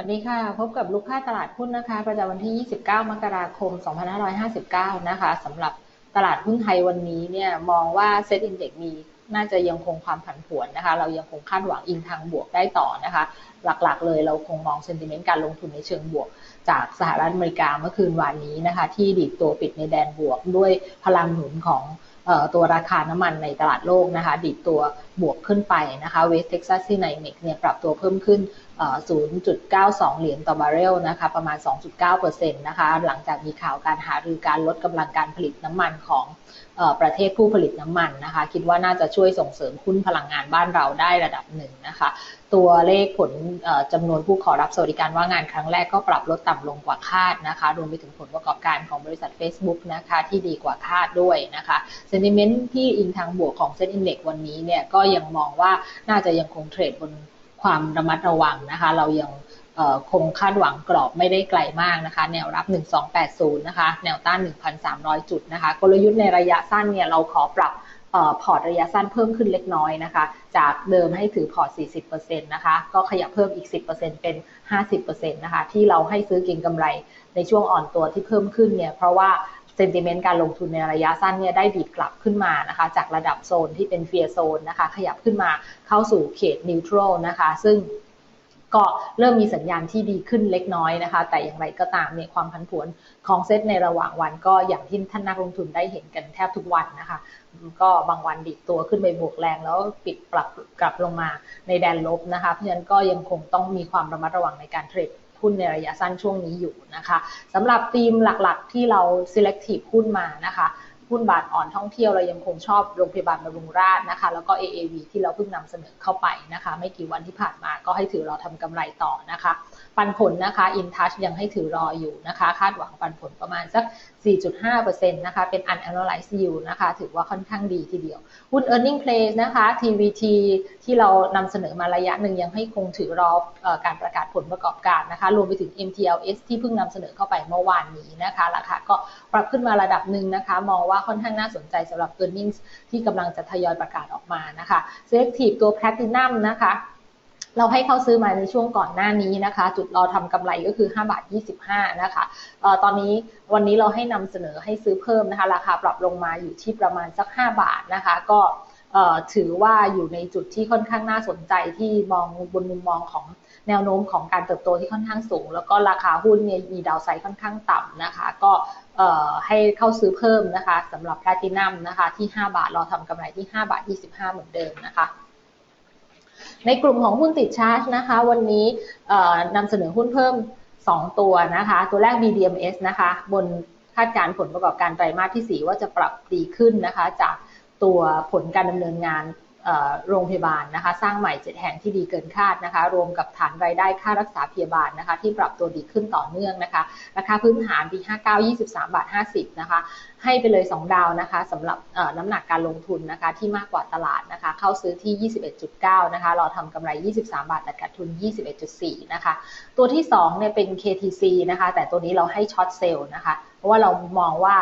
วัสดีค่ะ พบกับลูกค้าตลาดหุ้นนะคะ ประจำวันที่ 29 มกราคม 2559 นะคะสำหรับตลาดหุ้นไทยวันนี้เนี่ยมองว่าเซ็ตอินเด็กมีน่าจะยังคงความผันผวนนะคะ เรายังคงคาดหวังอิงทางบวกได้ต่อนะคะ หลักๆเลยเราคงมองเซนติเมนต์การลงทุนในเชิงบวก จากสหรัฐอเมริกาเมื่อคืนวานนี้นะคะ ที่ดีดตัวปิดในแดนบวกด้วยพลังหนุนของตัวราคาน้ำมันในตลาดโลกนะคะดิดตัวบวกขึ้นไปนะคะเวสเท็กซัสซีไนเมกเนี่ยปรับตัวเพิ่มขึ้น 0.92 เหรียญต่อบาร์เรลนะคะประมาณ 2.9%นะคะหลังจากมีข่าวการหารือการลดกำลังการผลิตน้ำมันของประเทศผู้ผลิตน้ำมันนะคะคิดว่าน่าจะช่วยส่งเสริมคุณพลังงานบ้านเราได้ระดับหนึ่งนะคะตัวเลขผลจำนวนผู้ขอรับสวัสดิการว่างงานครั้งแรกก็ปรับลดต่ำลงกว่าคาดนะคะรวมไปถึงผลประกอบการของบริษัท Facebook นะคะที่ดีกว่าคาดด้วยนะคะเซนติเมนต์ที่อิงทางบวกของเซ็นอินเด็กวันนี้เนี่ยก็ยังมองว่าน่าจะยังคงเทรดบน ความระมัดระวังนะคะ เรายังคงคาดหวังกรอบไม่ได้ไกลมากนะคะ แนวรับ 1280 นะคะ แนวต้าน 1,300 จุดนะคะ กลยุทธ์ในระยะสั้นเนี่ยเราขอปรับพอร์ตระยะสั้นเพิ่มขึ้นเล็กน้อยนะคะ จากเดิมให้ถือพอร์ต 40%นะคะ ก็ขยับเพิ่มอีก 10%เป็น 50%นะคะ ที่เราให้ซื้อเก็งกำไรในช่วงอ่อนตัวที่เพิ่มขึ้นเนี่ย เพราะว่า เซนติเมนต์การลงทุนในระยะสั้นเนี่ยได้ดีดกลับขึ้นมานะคะ จากระดับโซนที่เป็นเฟียโซนนะคะ ขยับขึ้นมาเข้าสู่เขตนิวทรัลนะคะ ซึ่งก็เริ่มมีสัญญาณที่ดีขึ้นเล็กน้อยนะคะ แต่อย่างไรก็ตามเนี่ยความผันผวนของเซตในระหว่างวันก็อย่างที่ท่านนักลงทุนได้เห็นกันแทบทุกวันนะคะ ก็บางวันดิดตัวขึ้นไปบวกแรงแล้วปิดปรับกลับลงมาในแดนลบนะคะ เพราะฉะนั้นก็ยังคงต้องมีความระมัดระวังในการเทรด หุ้นในระยะสั้นช่วงนี้อยู่นะคะสำหรับธีมหลักๆ ที่เรา selective หุ้นมานะคะ หุ้นบาทอ่อนท่องเที่ยวเรายังคงชอบโรงพยาบาลบำรุงราษฎร์นะคะ แล้วก็ AAV ที่เราเพิ่งนำเสนอเข้าไปนะคะ ไม่กี่วันที่ผ่านมาก็ให้ถือราทำกำไรต่อนะคะ ปันผลนะคะ InTouch ยังให้ถือรออยู่นะคะ คาดหวังปันผลประมาณสัก 4.5%นะคะเป็น unanalyzed yield นะคะ ถือว่าค่อนข้างดีทีเดียว หุ้น earning play นะคะ TVT ที่เรานำเสนอมาระยะหนึ่งยังให้คงถือรอการประกาศผลประกอบการนะคะ รวมไปถึง MTLS ที่เพิ่งนำเสนอเข้าไปเมื่อวานนี้นะคะ ราคาก็ปรับขึ้นมาระดับหนึ่งนะคะ มองว่าค่อนข้างน่าสนใจสำหรับ e a r n i n g ที่กำลังจะทยอยประกาศออกมานะคะ Selective ตัว Platinum นะคะเราให้เขาซื้อมาในช่วงก่อนหน้านี้นะคะ จุดรอทำกำไรก็คือ 5 บาท 25 นะคะออตอนนี้วันนี้เราให้นำเสนอให้ซื้อเพิ่มนะคะ ราคาปรับลงมาอยู่ที่ประมาณสัก 5 บาทนะคะ ก็ ถือว่าอยู่ในจุดที่ค่อนข้างน่าสนใจที่มองบนมุมมองของแนวโน้มของการเติบโตที่ค่อนข้างสูง แล้วก็ราคาหุ้นเนี่ยมีดาวไซด์ค่อนข้างต่ำนะคะ ก็ให้เข้าซื้อเพิ่มนะคะสำหรับแพลตินัมนะคะที่ 5 บาทเราทำกำไรที่ 5 บาท 25 เหมือนเดิมนะคะในกลุ่มของหุ้นติดชาร์จนะคะ วันนี้นำเสนอหุ้นเพิ่ม 2 ตัวนะคะ ตัวแรก BDMs นะคะ บนคาดการผลประกอบการไตรมาสที่ 4 ว่าจะปรับดีขึ้นนะคะ จาก ตัวผลการดำเนินงานโรงพยาบาลนะคะ สร้างใหม่ 7 แห่งที่ดีเกินคาดนะคะ รวมกับฐานรายได้ค่ารักษาพยาบาลนะคะ ที่ปรับตัวดีขึ้นต่อเนื่องนะคะ ราคาพื้นฐานปี 59 23 บาท 50 นะคะ ให้ไปเลย 2 ดาวนะคะสำหรับน้ำหนักการลงทุนนะคะ ที่มากกว่าตลาดนะคะ เข้าซื้อที่ 21.9 นะคะ เราทำกำไร 23 บาทแต่ขาดทุน 21.4 นะคะ ตัวที่2เนี่ยเป็น KTC นะคะ แต่ตัวนี้เราให้ช็อตเซลล์นะคะ ราะว่าเรามองว่า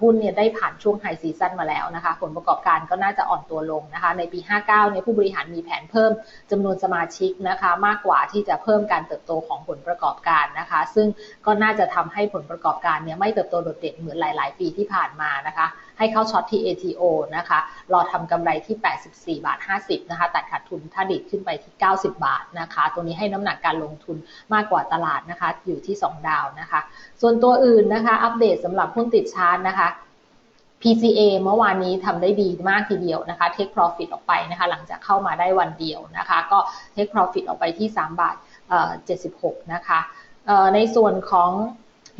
หุ้นเนี่ยได้ผ่านช่วงไฮซีซันมาแล้วนะคะ ผลประกอบการก็น่าจะอ่อนตัวลงนะคะ ในปี 59 เนี่ยผู้บริหารมีแผนเพิ่มจำนวนสมาชิกนะคะ มากกว่าที่จะเพิ่มการเติบโตของผลประกอบการนะคะ ซึ่งก็น่าจะทำให้ผลประกอบการเนี่ยไม่เติบโตโดดเด่นเหมือนหลาย ๆ ปีที่ผ่านมานะคะ ให้เข้าช็อตที่ ATO นะคะ รอทำกำไรที่ 84 บาท 50 นะคะ ตัดขาดทุนถ้าดิดขึ้นไปที่ 90 บาทนะคะ ตัวนี้ให้น้ำหนักการลงทุนมากกว่าตลาดนะคะ อยู่ที่ 2 ดาวนะคะ ส่วนตัวอื่นนะคะ อัปเดตสำหรับหุ้นติดชาร์จนะคะ PCA เมื่อวานนี้ทำได้ดีมากทีเดียวนะคะ Take Profit ออกไปนะคะ หลังจากเข้ามาได้วันเดียวนะคะ ก็ Take Profit ออกไปที่ 3 บาท76 นะคะในส่วนของ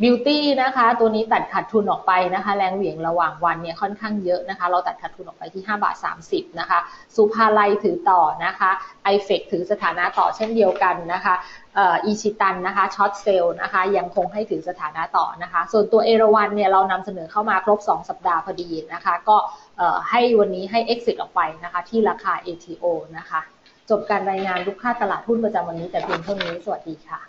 บิวตี้นะคะ ตัวนี้ตัดขาดทุนออกไปนะคะ แรงเหวี่ยงระหว่างวันเนี่ยค่อนข้างเยอะนะคะ เราตัดขาดทุนออกไปที่5บาท30นะคะสุภาลัยถือต่อนะคะไอเฟกถือสถานะต่อเช่นเดียวกันนะคะอีชิตันนะคะช็อตเซลล์นะคะยังคงให้ถือสถานะต่อนะคะ ส่วนตัวเอราวันเนี่ยเรานำเสนอเข้ามาครบ 2 สัปดาห์พอดีนะคะ ก็ให้วันนี้ให้ exit ออกไปนะคะ ที่ราคา ATO นะคะ จบการรายงานลูกค้าตลาดหุ้นประจำวันนี้แต่เพียงเท่านี้สวัสดีค่ะ